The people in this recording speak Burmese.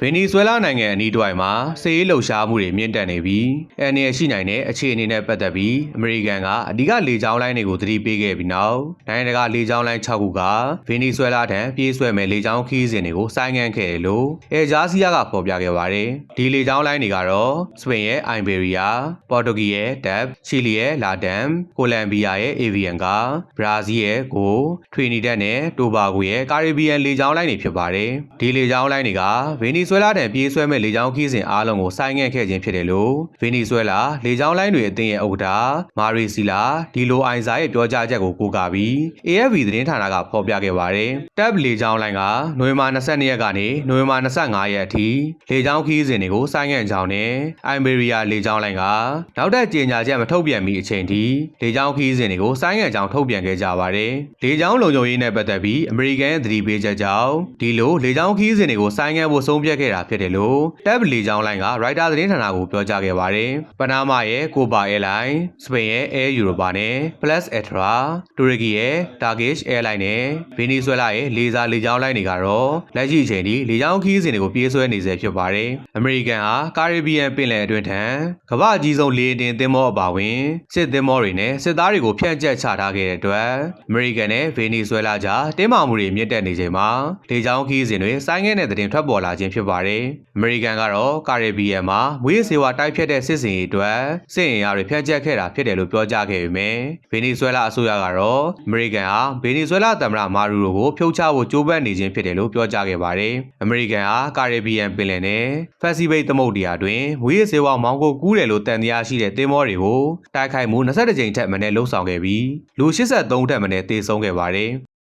ဗင်နီဇွဲလားနိုင်ငံအနီးတစ်ဝိုက်မှာစစ်ရေးလှုပ်ရှားမှုတွေမြင့်တက်နေပြီးအန်ရရှိနိုင်တဲ့အခြေအနေနဲ့ပတ်သက်ပြီးအမေရိကန်ကအဓိကလေကြောင်းလိုင်းတွေကိုသတိပေးခဲ့ပြီးနောက်နိုင်ငံတကာလေကြောင်းလိုင်း6ခုကဗင်နီဇွဲလားထံပြေးဆွဲမဲ့လေကြောင်းခီးစဉ်တွေကိုဆိုင်းငံ့ခဲ့တယ်လို့အဲဂျာစီယာကဖော်ပြခဲ့ပါတယ်။ဒီလေကြောင်းလိုင်းတွေကတော့စပိန်ရဲ့အိုင်ဘေရီးယား၊ပေါ်တူဂီရဲ့ဒက်ချီလီရဲ့လာဒမ်ကိုလံဘီယာရဲ့အေဗီယန်ကဘရာဇီးရဲ့ကိုထွေနီဒက်နဲ့တိုဘာဂိုရဲ့ကာရစ်ဘီယန်လေကြောင်းလိုင်းတွေဖြစ်ပါတယ်။ဒီလေကြောင်းလိုင်းတွေကဗင်နီဇွဲလားတံပြေးဆွဲမဲ့လေကြောင်းခီးစဉ်အားလုံးကိုဆိုင်းငံ့ခဲ့ခြင်းဖြစ်တယ်လို့ဗင်နီဇွဲလားလေကြောင်းလိုင်းတွေအသင်းရဲ့ဥက္ကဋ္ဌမာရီစီလာဒီလိုအိုင်ဇာရဲ့ပြောကြားချက်ကိုကိုးကားပြီး AFP သတင်းဌာနကဖော်ပြခဲ့ပါတယ်။ TAB လေကြောင်းလိုင်းကနိုဝင်ဘာ22ရက်ကနေနိုဝင်ဘာ25ရက်အထိလေကြောင်းခီးစဉ်တွေကိုဆိုင်းငံ့ကြောင်းနဲ့အိုင်ဘေရီးယားလေကြောင်းလိုင်းကနောက်ထပ်ကြေညာချက်မထုတ်ပြန်မီအချိန်ထိလေကြောင်းခီးစဉ်တွေကိုဆိုင်းငံ့ကြောင်းထုတ်ပြန်ခဲ့ကြပါတယ်။လေကြောင်းလုံခြုံရေးနဲ့ပတ်သက်ပြီးအမေရိကန်ရဲ့သတိပေးချက်ကြောင့်ဒီလိုလေကြောင်းခီးစဉ်တွေကိုဆိုင်းငံ့ဖို့ဆုံးဖြတ်ခဲ့တာဖြစ်တယ်လို့ TAB လေကြောင်းလိုင်းက Reuters သတင်းဌာနကိုပြောကြားခဲ့ပါတယ်။ပနားမာရဲ့ Copa Airline, စပိန်ရဲ့ Air Europa နဲ့ Plus Ultra, တူရကီရဲ့ Turkish Airline နဲ့ဗင်နီဇွဲလားရဲ့လေစာလေကြောင်းလိုင်းတွေကတော့လက်ရှိအချိန်ထိလေကြောင်းခီးစဉ်တွေကိုပြေးဆွဲနေဆဲဖြစ်ပါတယ်။အမေရိကန်ဟာကာရစ်ဘီယန်ပင်လယ်အတွင်းထံကမ္ဘာအကြီးဆုံးလေယာဉ်တင်သင်္ဘောအပါအဝင်စစ်သင်္ဘောတွေနဲ့စစ်သားတွေကိုဖျက်ကျက်ချထားခဲ့တဲ့အတွက်အမေရိကန်နဲ့ဗင်နီဇွဲလားကြားတင်းမာမှုတွေမြင့်တက်နေချိန်မှာလေကြောင်းခီးစဉ်တွေဆိုင်းငံ့တဲ့သတင်းထွက်ပေါ်လာခြင်းဖြစ်ပါတယ်။အမေရိကန်ကတော့ကာရစ်ဘီယန်မှာမွေးစေဝါတိုက်ဖြတ်တဲ့စစ်စင်ရေးအတွက်စစ်ရင်အားတွေဖျက်ကျက်ခဲ့တာဖြစ်တယ်လို့ပြောကြားခဲ့ပေမဲ့ဗင်နီဇွဲလားအစိုးရကတော့အမေရိကန်ဟာဗင်နီဇွဲလားသမ္မတမာရူရိုကိုဖြုတ်ချဖို့ကြိုးပမ်းနေခြင်းဖြစ်တယ်လို့ပြောကြားခဲ့ပါတယ်။အမေရိကန်ဟာကာရစ်ဘီယန်ပင်လယ်နဲ့ဖက်စီဘိတ်သမုဒ္ဒရာတွင်မွေးစေဝါမောင်းကိုကူးတယ်လို့တန်တရားရှိတဲ့သင်္ဘောတွေကိုတိုက်ခိုက်မှု22ကြိမ်ထက်မနည်းလှုပ်ဆောင်ခဲ့ပြီးလူ82ထက်မနည်းသေဆုံးခဲ့ပါတယ်။